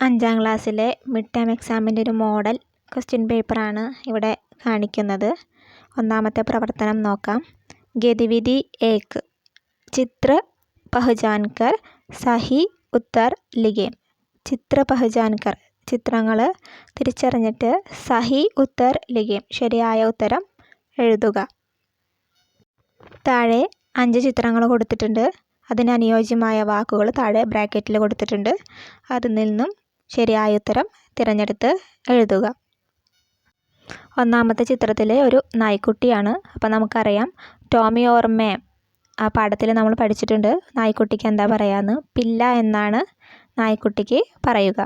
അഞ്ചാം ക്ലാസ്സിലെ mid term എക്സാമിന്റെ ഒരു മോഡൽ ക്വസ്റ്റ്യൻ പേപ്പറാണ് ഇവിടെ കാണിക്കുന്നത്. ഒന്നാമത്തെ പ്രവർത്തനം നോക്കാം. ഗതിവിധി ഏക്ക്. ചിത്ര പഹുജാൻകർ കർ സഹി ഉത്തർ ലിഖേം. ചിത്ര പഹുജാൻകർ കർ ചിത്രങ്ങൾ തിരിച്ചറിഞ്ഞിട്ട് സഹി ഉത്തർ ലിഖേം. ശരിയായ ഉത്തരം എഴുതുക. താഴെ അഞ്ച് ചിത്രങ്ങൾ കൊടുത്തിട്ടുണ്ട്. അതിന് അനുയോജ്യമായ വാക്കുകൾ താഴെ ബ്രാക്കറ്റിൽ കൊടുത്തിട്ടുണ്ട്. അതിൽ നിന്നും ശരിയായ ഉത്തരം തിരഞ്ഞെടുത്ത് എഴുതുക. ഒന്നാമത്തെ ചിത്രത്തിലെ ഒരു നായ്ക്കുട്ടിയാണ്. അപ്പോൾ നമുക്കറിയാം ടോമി ഓർമേം ആ പാഠത്തിൽ നമ്മൾ പഠിച്ചിട്ടുണ്ട് നായ്ക്കുട്ടിക്ക് എന്താ പറയാന്ന്. പില്ല എന്നാണ് നായ്ക്കുട്ടിക്ക് പറയുക.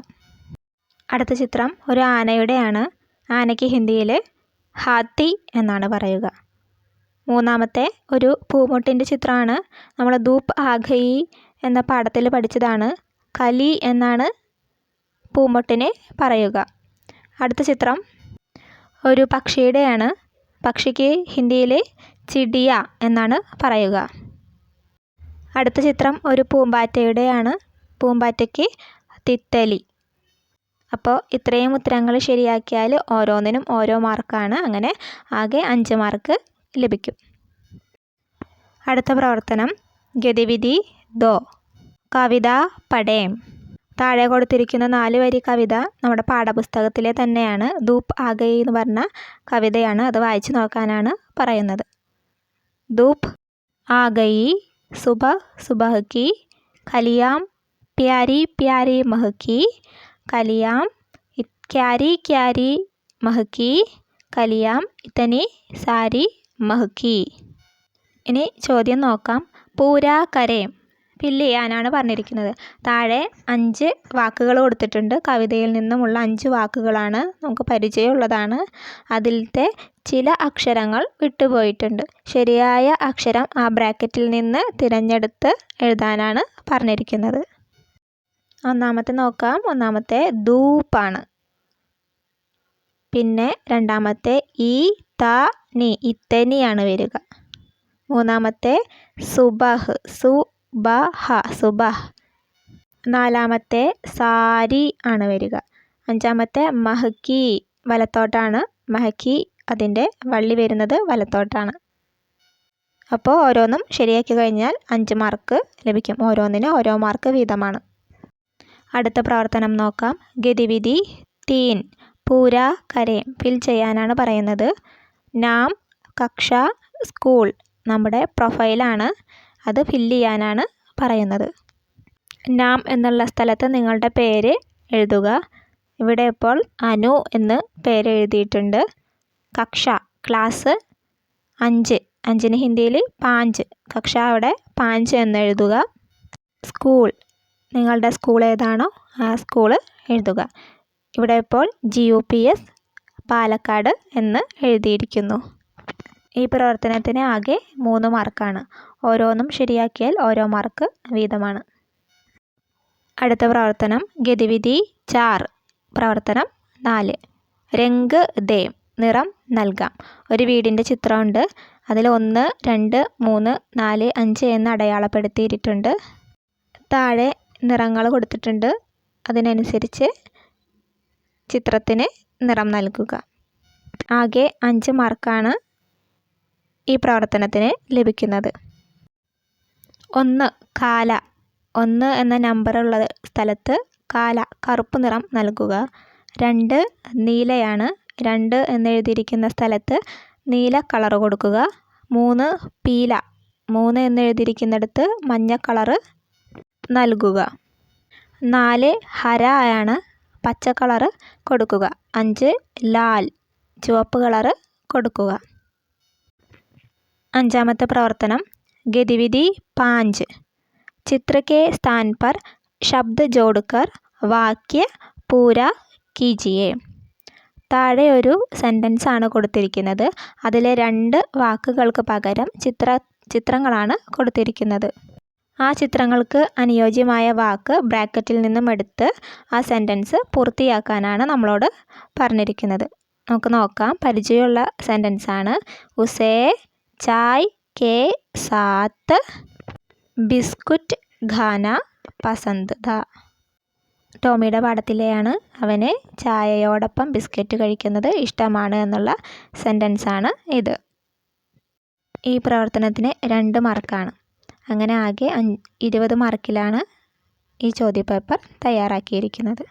അടുത്ത ചിത്രം ഒരു ആനയുടെയാണ്. ആനയ്ക്ക് ഹിന്ദിയിൽ ഹാത്തി എന്നാണ് പറയുക. മൂന്നാമത്തെ ഒരു പൂമൊട്ടിന്റെ ചിത്രമാണ്. നമ്മൾ ധൂപ്പ് ആഘയി എന്ന പാഠത്തിൽ പഠിച്ചതാണ്. കലി എന്നാണ് പൂമൊട്ടിന് പറയുക. അടുത്ത ചിത്രം. ഒരു പക്ഷിയുടെയാണ്. പക്ഷിക്ക് ഹിന്ദിയിലെ ചിടിയ എന്നാണ് പറയുക. അടുത്ത ചിത്രം ഒരു പൂമ്പാറ്റയുടെയാണ്. പൂമ്പാറ്റയ്ക്ക് തിത്തലി. അപ്പോൾ ഇത്രയും ഉത്തരങ്ങൾ ശരിയാക്കിയാൽ ഓരോന്നിനും ഓരോ മാർക്കാണ്. അങ്ങനെ ആകെ അഞ്ച് മാർക്ക് ലഭിക്കും. അടുത്ത പ്രവർത്തനം. ഗതിവിധി ദോ. കവിത പടേം. താഴെ കൊടുത്തിരിക്കുന്ന നാല് വരി കവിത നമ്മുടെ പാഠപുസ്തകത്തിലെ തന്നെയാണ്. ധൂപ് ആഗൈ എന്ന് പറഞ്ഞ കവിതയാണ് അത് വായിച്ചു നോക്കാനാണ് പറയുന്നത്. ധൂപ് ആഗൈ സുബ സുബഹക്കി കലിയാം പ്യാരി പ്യാരി മഹക്കി കലിയാം ക്യാരി ക്യാരി മഹക്കി കലിയാം ഇത്തനി സാരി മഹക്കി ഇനി ചോദ്യം നോക്കാം. പൂരാ കരേം ഫില്ല് ചെയ്യാനാണ് പറഞ്ഞിരിക്കുന്നത്. താഴെ അഞ്ച് വാക്കുകൾ കൊടുത്തിട്ടുണ്ട്. കവിതയിൽ നിന്നുമുള്ള അഞ്ച് വാക്കുകളാണ് നമുക്ക് പരിചയമുള്ളതാണ്. അതിലത്തെ ചില അക്ഷരങ്ങൾ വിട്ടുപോയിട്ടുണ്ട്. ശരിയായ അക്ഷരം ആ ബ്രാക്കറ്റിൽ നിന്ന് തിരഞ്ഞെടുത്ത് എഴുതാനാണ് പറഞ്ഞിരിക്കുന്നത്. ഒന്നാമത്തെ നോക്കാം. ഒന്നാമത്തെ ധൂപ്പാണ്. പിന്നെ രണ്ടാമത്തെ ഈ ത നി ഇത്തനിയാണ് വരിക. മൂന്നാമത്തെ സുബഹ് സു ബ ഹ നാലാമത്തെ സാരി ആണ് വരിക. അഞ്ചാമത്തെ മഹക്കി വലത്തോട്ടാണ് മഹക്കി. അതിന്റെ വള്ളി വരുന്നത് വലത്തോട്ടാണ്. അപ്പോൾ ഓരോന്നും ശരിയാക്കി കഴിഞ്ഞാൽ അഞ്ച് മാർക്ക് ലഭിക്കും. ഓരോന്നിന് ഓരോ മാർക്ക് വീതമാണ്. അടുത്ത പ്രവർത്തനം നോക്കാം. ഗതിവിധി തീൻ പൂര കരയും ഫിൽ ചെയ്യാനാണ് പറയുന്നത്. നാം കക്ഷ സ്കൂൾ നമ്മുടെ പ്രൊഫൈലാണ്. അത് ഫില്ല് ചെയ്യാനാണ് പറയുന്നത്. നാം എന്നുള്ള സ്ഥലത്ത് നിങ്ങളുടെ പേര് എഴുതുക. ഇവിടെ ഇപ്പോൾ അനു എന്ന് പേര് എഴുതിയിട്ടുണ്ട്. കക്ഷ ക്ലാസ് അഞ്ച്. അഞ്ചിന് ഹിന്ദിയിൽ പാഞ്ച്. കക്ഷ അവിടെ പാഞ്ച് എന്ന് എഴുതുക. സ്കൂൾ. നിങ്ങളുടെ സ്കൂൾ ഏതാണോ ആ സ്കൂൾ എഴുതുക. ഇവിടെ ഇപ്പോൾ G U P S Palakkad എന്ന് എഴുതിയിരിക്കുന്നു. ഈ പ്രവർത്തനത്തിന് ആകെ മൂന്ന് മാർക്കാണ്. ഓരോന്നും ശരിയാക്കിയാൽ ഓരോ മാർക്ക് വീതമാണ്. അടുത്ത പ്രവർത്തനം ഗതിവിധി ചാർ. പ്രവർത്തനം നാല്. രംഗ് ദേ. നിറം നൽകാം. ഒരു വീടിന്റെ ചിത്രമുണ്ട്. അതിൽ ഒന്ന് രണ്ട് മൂന്ന് നാല് അഞ്ച് എന്ന് അടയാളപ്പെടുത്തിയിട്ടുണ്ട്. താഴെ നിറങ്ങൾ കൊടുത്തിട്ടുണ്ട്. അതിനനുസരിച്ച് ചിത്രത്തിന് നിറം നൽകുക. ആകെ അഞ്ച് മാർക്കാണ് ഈ പ്രവർത്തനത്തിന് ലഭിക്കുന്നത്. ഒന്ന് കാല. ഒന്ന് എന്ന നമ്പറുള്ള സ്ഥലത്ത് കാല കറുപ്പ് നിറം നൽകുക. രണ്ട് നീലയാണ്. രണ്ട് എന്നെഴുതിയിരിക്കുന്ന സ്ഥലത്ത് നീല കളർ കൊടുക്കുക. മൂന്ന് പീല. മൂന്ന് എന്നെഴുതിയിരിക്കുന്നിടത്ത് മഞ്ഞ കളറ് നൽകുക. നാല് ഹര ആണ്. പച്ച കളറ് കൊടുക്കുക. അഞ്ച് ലാൽ. ചുവപ്പ് കളറ് കൊടുക്കുക. അഞ്ചാമത്തെ പ്രവർത്തനം. ഗതിവിധി പാഞ്ച്. ചിത്രക്കേ കെ സ്ഥാൻ പർ ശബ്ദ ജോഡ്കർ വാക്യ പൂര കീജിയെ. താഴെ ഒരു സെന്റൻസ് ആണ് കൊടുത്തിരിക്കുന്നത്. അതിലെ രണ്ട് വാക്കുകൾക്ക് പകരം ചിത്ര ചിത്രങ്ങളാണ് കൊടുത്തിരിക്കുന്നത്. ആ ചിത്രങ്ങൾക്ക് അനുയോജ്യമായ വാക്ക് ബ്രാക്കറ്റിൽ നിന്നും എടുത്ത് ആ സെന്റൻസ് പൂർത്തിയാക്കാനാണ് നമ്മളോട് പറഞ്ഞിരിക്കുന്നത്. നമുക്ക് നോക്കാം. പരിചയമുള്ള സെന്റൻസാണ് ഉസേ ചായ് കെ സാത്ത് ബിസ്കുറ്റ് ഖാന പസന്ത്. ദ. ടോമിയുടെ പാഠത്തിലെയാണ് അവന് ചായയോടൊപ്പം ബിസ്ക്കറ്റ് കഴിക്കുന്നത് ഇഷ്ടമാണ് എന്നുള്ള സെന്റൻസാണ് ഇത്. ഈ പ്രവർത്തനത്തിന് രണ്ട് മാർക്കാണ്. അങ്ങനെ ആകെ ഇരുപത് മാർക്കിലാണ് ഈ ചോദ്യപേപ്പർ തയ്യാറാക്കിയിരിക്കുന്നത്.